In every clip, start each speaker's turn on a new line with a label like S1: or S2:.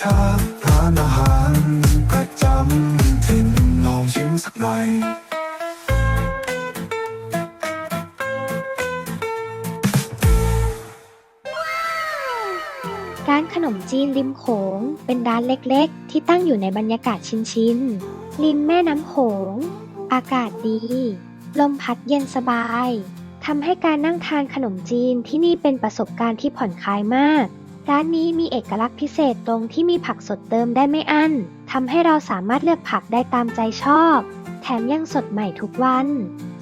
S1: ชาร้านอาหารประจำถิ่นลองชิมสักหน่อย
S2: ร้านขนมจีนริมโขง เป็นร้านเล็กๆ ที่ตั้งอยู่ในบรรยากาศชินๆ ริมแม่น้ำโขง อากาศดี ลมพัดเย็นสบาย ทำให้การนั่งทานขนมจีนที่นี่เป็นประสบการณ์ที่ผ่อนคลายมาก ร้านนี้มีเอกลักษณ์พิเศษตรงที่มีผักสดเติมได้ไม่อั้นทำให้เราสามารถเลือกผักได้ตามใจชอบ แถมยังสดใหม่ทุกวัน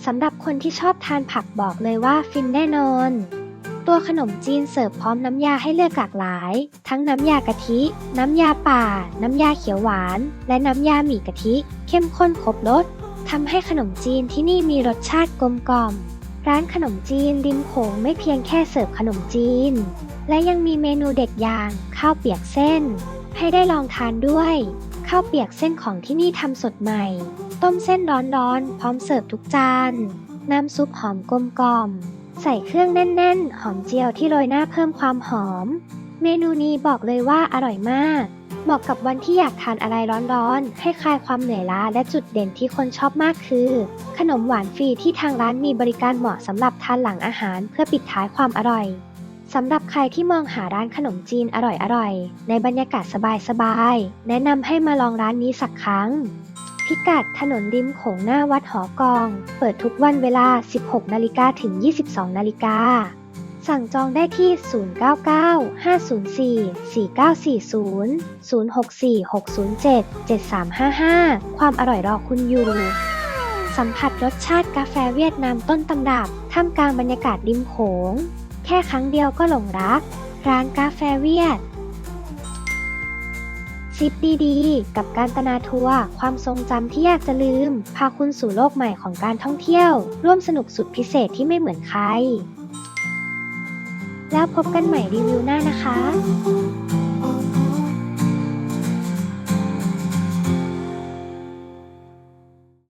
S2: สำหรับคนที่ชอบทานผักบอกเลยว่าฟินแน่นอน ตัวขนมจีนเสิร์ฟพร้อมน้ำยาให้เลือกหลากหลาย ทั้งน้ำยากะทิ น้ำยาป่า น้ำยาเขียวหวาน และน้ำยาหมี่กะทิ เข้มข้นครบรสทำให้ขนมจีนที่นี่มีรสชาติกลมกล่อม ร้านขนมจีนริมโขงไม่เพียงแค่เสิร์ฟขนมจีน และยังมีเมนูเด็ดอย่างข้าวเปียกเส้น ให้ได้ลองทานด้วย ข้าวเปียกเส้นของที่นี่ทำสดใหม่ ต้มเส้นร้อนๆ พร้อมเสิร์ฟทุกจาน น้ำซุปหอมกลมกล่อม ใส่เครื่องแน่น ๆ หอมเจียวที่โรยหน้าเพิ่มความหอม เมนูนี้บอกเลยว่าอร่อยมาก เหมาะกับวันที่อยากทานอะไรร้อนๆ ให้คลายความเหนื่อยล้าและจุดเด่นที่คนชอบมากคือ ขนมหวานฟรีที่ทางร้านมีบริการเหมาะสำหรับทานหลังอาหารเพื่อปิดท้ายความอร่อยสำหรับใครที่มองหาร้านขนมจีนอร่อยๆ ในบรรยากาศสบายๆ แนะนำให้มาลองร้านนี้สักครั้ง พิกัดถนนริมโขงหน้าวัดหอกอง เปิดทุกวันเวลา 16 นาฬิกาถึง 22 นาฬิกา สั่งจองได้ที่ 099 504 4940 064 607 7355 ความอร่อยรอคุณอยู่ สัมผัสรสชาติกาแฟเวียดนามต้นตำรับท่ามกลางบรรยากาศริมโขง แค่ครั้งเดียวก็หลงรัก ร้านกาแฟเวียดซิปดีๆ กับการตนาทัวร์ความทรงจำที่อยากจะลืม พาคุณสู่โลกใหม่ของการท่องเที่ยว ร่วมสนุกสุดพิเศษที่ไม่เหมือนใคร แล้วพบกันใหม่รีวิวหน้านะคะ